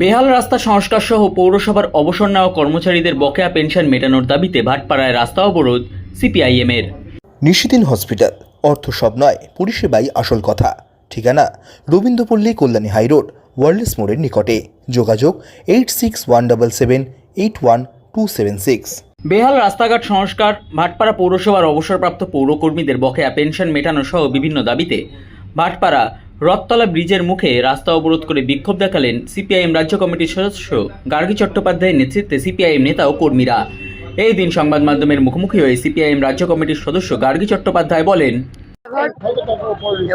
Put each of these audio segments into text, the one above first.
বেহাল রাস্তা সংস্কার সহ পৌরসভার অবসর নেওয়া কর্মচারীদের বকেয়া পেনশন মেটানোর দাবিতে ভাটপাড়ায় রাস্তা অবরোধ সিপিআইএমের। নিশিদিন হসপিটাল অর্থ সব নয় পরিষেবাই আসল কথা। ঠিকানা রবীন্দ্রপল্লী কল্যাণী হাইরোড ওয়ার্ল্ডস মোড়ের নিকটে। যোগাযোগ eight six one double seven eight one two seven six. বেহাল রাস্তাঘাট সংস্কার ভাটপাড়া পৌরসভার অবসরপ্রাপ্ত পৌরকর্মীদের বকেয়া পেনশন মেটানো সহ বিভিন্ন দাবিতে ভাটপাড়া রথতলা ব্রিজের মুখে রাস্তা অবরোধ করে বিক্ষোভ দেখালেন সিপিআইএম রাজ্য কমিটির সদস্য গার্গী চট্টোপাধ্যায়ের নেতৃত্বে সিপিআইএম নেতা ও কর্মীরা। এই দিন সংবাদ মাধ্যমের মুখোমুখি হয়ে সিপিআইএম রাজ্য কমিটির সদস্য গার্গী চট্টোপাধ্যায় বলেন,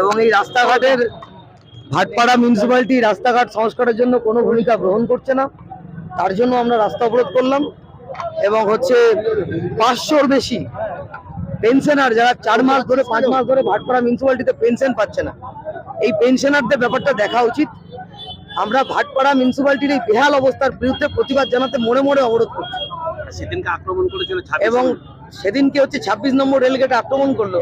এবং এই রাস্তাঘাটের ভাটপাড়া মিউনিসিপ্যালিটি রাস্তাঘাট সংস্কারের জন্য কোনো ভূমিকা গ্রহণ করছে না। তার জন্য আমরা রাস্তা অবরোধ করলাম এবং হচ্ছে পাঁচশোর বেশি পেনশনার যারা চার মাস ধরে, পাঁচ মাস ধরে ভাটপাড়া মিউনিসিপ্যালিটিতে পেনশন পাচ্ছে না। এই পেনশনারদের ব্যাপারটা দেখা উচিত। আমরা ভাটপাড়া মিউনিসিপ্যালিটির এই বেহাল অবস্থার বিরুদ্ধে প্রতিবাদ জানাতে মোড়ে মোড়ে অবরোধ করছি। সেদিনকে আক্রমণ করেছিল এবং সেদিনকে হচ্ছে ছাব্বিশ নম্বর রেলগেটে আক্রমণ করল।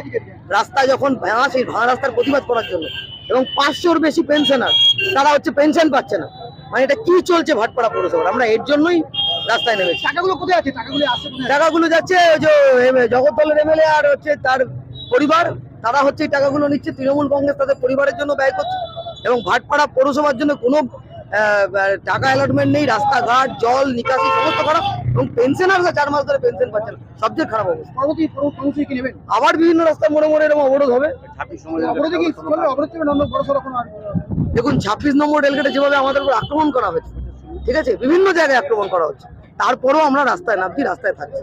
রাস্তা যখন ভাঙা সেই ভাঙা রাস্তার প্রতিবাদ করার জন্য। এবং পাঁচশোর বেশি পেনশনার তারা হচ্ছে পেনশন পাচ্ছে না। মানে এটা কি চলছে ভাটপাড়া পৌরসভার? আমরা এর জন্যই রাস্তায় নেমেছি। টাকাগুলো কোথায় আছে? টাকাগুলো আসছে টাকাগুলো যাচ্ছে ওই যে এম- জগদ্দলের এমএলএ আর হচ্ছে তার পরিবার। তারা হচ্ছে এই টাকাগুলো নিচ্ছে তৃণমূল কংগ্রেস তাদের পরিবারের জন্য ব্যয় করছে। এবং ভাটপাড়া পৌরসভার জন্য কোনো টাকা অ্যালটমেন্ট নেই রাস্তাঘাট জল নিকাশি সমস্ত খারাপ এবং পেনশনাররা চার মাস ধরে পেনশন পাচ্ছে না। সবচেয়ে খারাপ অবস্থা। আবার বিভিন্ন রাস্তায় মোড়ে মোড়ে এরকম অবরোধ হবে। দেখুন ছাব্বিশ নম্বর রেলগেটে যেভাবে আমাদের উপর আক্রমণ করা হয়েছে ঠিক আছে? বিভিন্ন জায়গায় আক্রমণ করা হচ্ছে। তারপরেও আমরা রাস্তায় নামছি রাস্তায় থাকছি।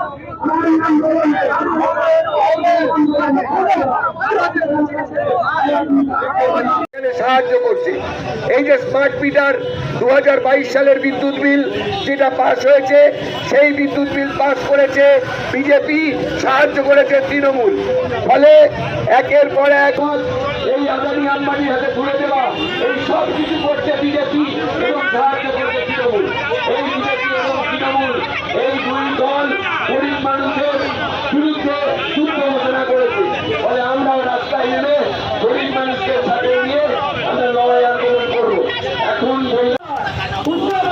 সাহায্য করছে। এই যে স্মার্ট মিটার দু সালের বিদ্যুৎ বিল যেটা পাস হয়েছে, সেই বিদ্যুৎ বিল পাস করেছে বিজেপি সাহায্য করেছে তৃণমূল। ফলে একের পর এক এই আদানি আম্বানির হাতে তুলে দেওয়া, এই সব কিছু করছে বিজেপি এবং সাহায্য করছে তৃণমূল এই বিজেপি এবং তৃণমূল এই দুই দল গরিব মানুষের বিরুদ্ধে যুদ্ধ ঘোষণা করেছে ফলে আমরা রাস্তায় নেমে গরিব মানুষকে সাথে নিয়ে আমরা লড়াই আন্দোলন করব এখন বললাম